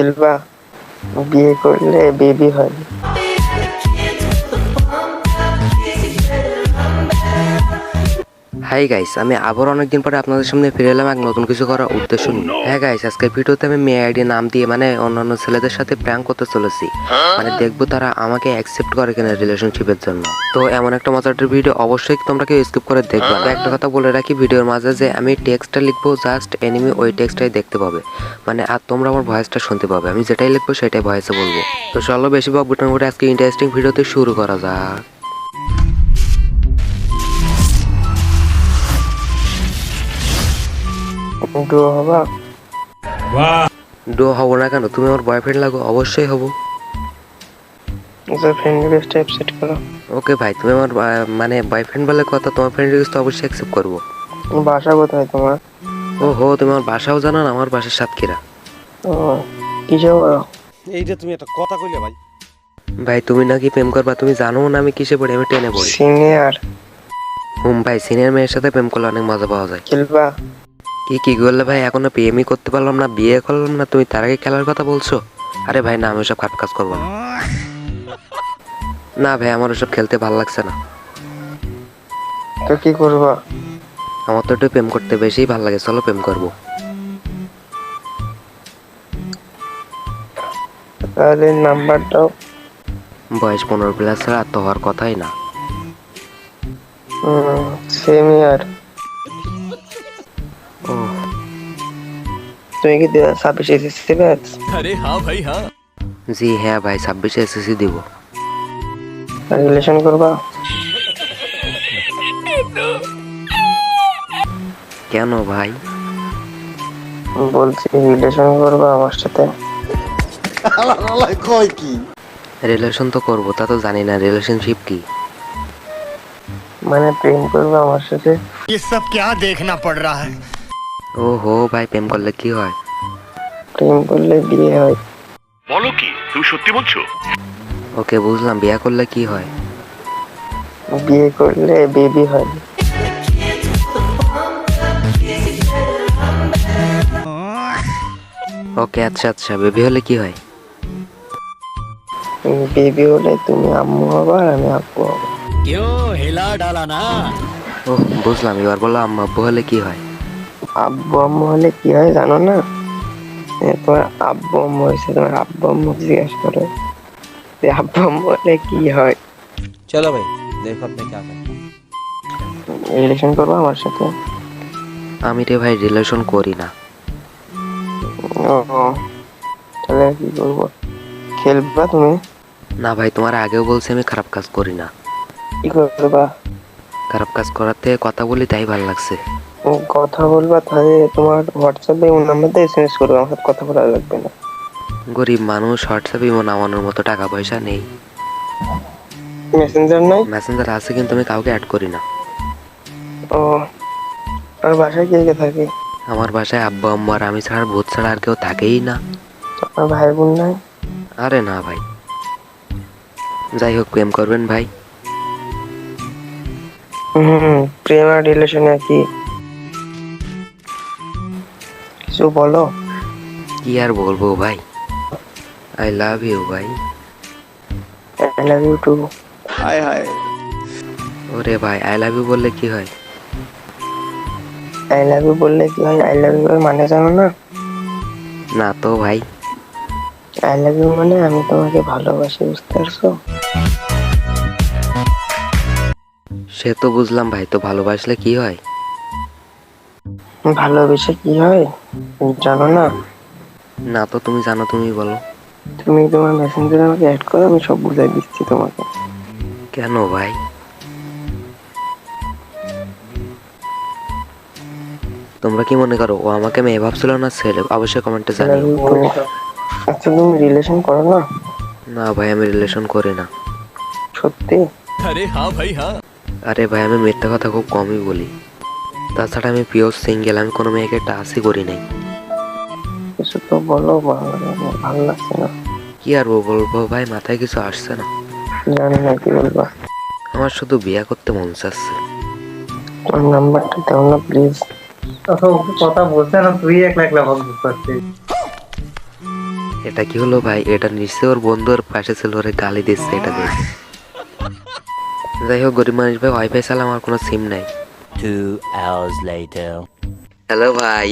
খেলবা বিয়ে করলে বেবি হয় হাই গাইস আমি আবার অনেকদিন পরে আপনাদের সামনে ফিরে এলাম এক নতুন কিছু করার উদ্দেশ্য নিয়ে। হ্যাঁ গাইস আজকে ভিডিওতে আমি মেয়ে আইডি নাম দিয়ে মানে অন্যান্য ছেলেদের সাথে প্র্যাঙ্ক করতে চলেছি। মানে দেখব তারা আমাকে অ্যাকসেপ্ট করে কিনা রিলেশনশিপের জন্য। তো এমন একটা মজাটার ভিডিও অবশ্যই তোমরা কেউ স্কিপ করে দেখবে। একটা কথা বলে রাখি ভিডিওর মাঝে যে আমি টেক্সটটা লিখব জাস্ট এনিমি ওই টেক্সটাই দেখতে পাবে। মানে আর তোমরা আমার ভয়েসটা শুনতে পাবে। আমি যেটাই লিখব সেটাই ভয়েসে বলব। তো চলো বেশি বক বুটন করে আজকে ইন্টারেস্টিং ভিডিওতে শুরু করা যাক। ডুয়ো হবা? ডো হব না কেন? তুমি আমার বয়ফ্রেন্ড লাগো অবশ্যই হব। ফ্রেন্ড রিকোয়েস্ট টাইপ করো। ওকে ভাই তুমি আমার মানে বয়ফ্রেন্ড বলে কথা তোমার ফ্রেন্ড রিকোয়েস্ট অবশ্যই অ্যাকসেপ্ট করব। বাসা কোথায় তোমার? ও হো তুমি আমার বাসাও জানো না আমার বাসার সাতক্ষীরা। ও কিসে এইটা তুমি একটা কথা কইলে ভাই। ভাই তুমি নাকি প্রেম করবা তুমি জানো না আমি কিসে পড়ি আমি টেনে পড়ি। সিনিয়র হুম ভাই সিনিয়র মেয়ের সাথে প্রেম করলে অনেক মজা পাওয়া যায়। খেলবা? কি কি করলে ভাই? এখনও প্রেমই করতে পারলাম না বিয়ে করলাম না। তুমি তার আগে খেলার কথা বলছো? আরে ভাই না আমি ওসব খারাপ কাজ করব না। না ভাই আমার ওসব খেলতে ভালো লাগছে না। তো কি করবা? আমার তো একটু প্রেম করতে বেশি ভালো লাগে চলো প্রেম করব। তাহলে নাম্বারটাও? বয়স পনেরো প্লাস ছাড়া আর তো হওয়ার কথাই না। সেম ইয়ার তুমি কি ছাব্বিশ এসেসি ব্যাচ अरे हाँ भाई हाँ জি হ্যাঁ ভাই ছাব্বিশে এসএসসি দিব রিলেশন করবা কেন ভাই বলছি রিলেশন করবা আমার সাথে কয় কি রিলেশন তো করবো তা তো জানি না রিলেশনশিপ কি মানে প্রেম করবা আমার সাথে ये सब क्या देखना पड़ रहा है ও হো ভাই প্রেম করলে কি হয় প্রেম করলে বিয়ে হয়। বলো কি তুমি সত্যি বলছো? ওকে বুঝলাম। বিয়ে করলে কি হয়? বিয়ে করলে বেবি হয়। ওকে আচ্ছা আচ্ছা। বেবি হলে কি হয়? বেবি হলে তুমি আম্মু হবা আমি আব্বু হব। কেউ হেলা ডালা না। ও বুঝলাম। এবার বলো আম্মু আব্বু হলে কি হয়? আব্বু আম্মু হলে কি হয় জানো না? এরপর আব্বু আম্মু তোমার আব্বু আম্মু জিজ্ঞাসা করে যে আব্বু আম্মু কি হয়? চলো ভাই দেখো রিলেশন করব আমার সাথে? আমি রে ভাই রিলেশন করি না। ও তাহলে কি করব খেলবা তুমি? না ভাই তোমার আগেও বলছে আমি খারাপ কাজ করি না। কি করবা? খারাপ কাজ করাতে কথা বলি তাই ভালো লাগছে। কথা বলবা তাহলে তোমার হোয়াটসঅ্যাপে ওর নাম্বার দিয়ে এসএমএস করবে আমার সাথে কথা বলা লাগবে না। গরিব মানুষ হোয়াটসঅ্যাপে ইমো নামানোর মতো টাকা পয়সা নেই। মেসেঞ্জার নাই? মেসেঞ্জার আছে কিন্তু আমি কাউকে অ্যাড করি না। ও আর বাসায় কে কে থাকে? আমার বাসায় আব্বা আম্মা আর আমি ছাড়া ভূত ছাড়া আর কেউ থাকেই না। আমার ভাই বোন নাই? আরে না ভাই। যাই হোক প্রেম করবেন ভাই। হুম প্রেম আর রিলেশন একই। কিছু বলো। কি আর বলব ভাই? আই লাভ ইউ ভাই। I love you too hi hi ওরে ভাই আই লাভ ইউ বললে কি হয়? আই লাভ ইউ বললে কি হয়? আই লাভ ইউ মানে জানো না? না তো ভাই। আই লাভ ইউ মানে আমি তোমাকে ভালোবাসি বুঝতে পারছ? সে তো বুঝলাম ভাই তো ভালোবাসলে কি হয়? ভালোবেসে কি হয়? জানো না? না তো তুমি জানো তুমি বলো। তুমি তোমার মেসেঞ্জারে আমাকে অ্যাড করো আমি সব বুঝাই দিচ্ছি তোমাকে। কেন ভাই? তোমরা কি মনে করো ও আমাকে মেয়ে ভাবছিল না ছেলে? অবশ্যই কমেন্টে জানিও। আচ্ছা তুমি রিলেশন করো না? না ভাই আমি রিলেশন করি না। সত্যি? আরে হ্যাঁ ভাই হ্যাঁ। আরে ভাই আমি মিথ্যা কথা খুব কমই বলি। তাছাড়া আমি পিওর সিঙ্গেল আমি কোনো মেয়েকে টাচই করি নাই। কিছু তো বলো ভালো আমার ভালো লাগছে না। কি আর বলব ভাই মাথায় কিছু আসছে না। জানি না কি বলবা। আমার শুধু বিয়ে করতে মন চাচ্ছে। তোমার নাম্বারটা দাও না প্লিজ কথা বলছে না তুই একলা একলা ভাব বুঝতে পারছিস এটা কি হলো ভাই? এটা নিশ্চয় ওর বন্ধু ওর পাশে ছিল ওরে গালি দিচ্ছে এটা দেখে। যাই হোক গরিব মানুষ ভাই ওয়াইফাই চালা আমার কোনো সিম নাই। Two hours later. হ্যালো ভাই।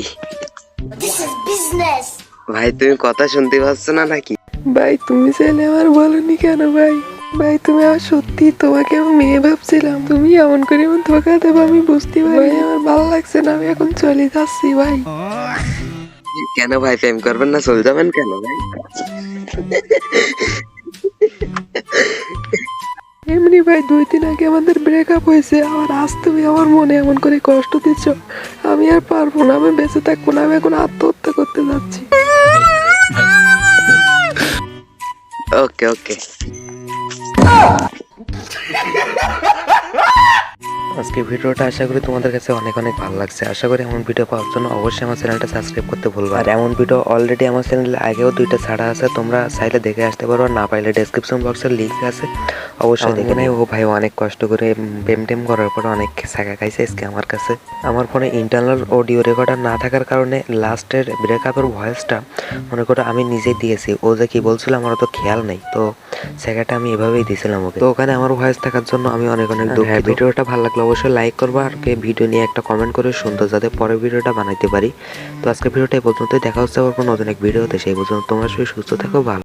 This is business. ভাই তুমি কথা শুনতে পাচ্ছ না নাকি? ভাই তুমি চাইলে আমার বলনি কেন ভাই? ভাই তুমি আমার সত্যি তোমাকে আমি মেয়ে ভাবছিলাম। তুমি এমন করে এমন ধোকা দেবো আমি বুঝতে পারি আমার ভালো লাগছে না আমি এখন চলে যাচ্ছি ভাই। কেন ভাই প্রেম করবেন না? চলে যাবেন কেন ভাই? এমনি ভাই দুই দিন আগে আমাদের ব্রেকআপ হয়েছে। আবার আজ তুমি আমার মনে এমন করে কষ্ট দিচ্ছ। আমি আর পারব না আমি বেঁচে থাকব না আমি এখন আত্মহত্যা করতে যাচ্ছি। ওকে ওকে আজকে ভিডিওটা আশা করি তোমাদের কাছে অনেক অনেক ভালো লাগছে। আশা করি এমন ভিডিও পাওয়ার জন্য অবশ্যই আমার চ্যানেলটা সাবস্ক্রাইব করতে ভুলবা আর এমন ভিডিও অলরেডি আমার চ্যানেলে আগেও দুইটা ছাড়া আছে তোমরা চাইলে দেখে আসতে পারো। না পাইলে ডেসক্রিপশন বক্সের লিঙ্ক আছে। অবশ্যই দেখে নেই ও ভাই অনেক কষ্ট করে প্রেম টেম করার পর অনেক ছাকা খাইছে আজকে আমার কাছে। আমার ফোনে ইন্টারনাল অডিও রেকর্ডার না থাকার কারণে লাস্টের ব্রেকআপের ভয়েসটা মনে করো আমি নিজেই দিয়েছি। ও যে কি বলছিল আমার তো খেয়াল নেই। তো সেখানটা আমি এভাবেই দিয়েছিলাম ওকে। তো ওখানে আমার ভয়েস থাকার জন্য আমি অনেক অনেক হ্যাঁ, ভিডিওটা ভালো লাগলে অবশ্যই লাইক করবা আর ভিডিও নিয়ে একটা কমেন্ট করে সুন্দর যাতে পরের ভিডিওটা বানাইতে পারি। তো আজকে ভিডিওটা এই পর্যন্তই। দেখা হচ্ছে আবার নতুন এক ভিডিওতে সেই পর্যন্ত তোমার সবাই সুস্থ থাকো, ভালো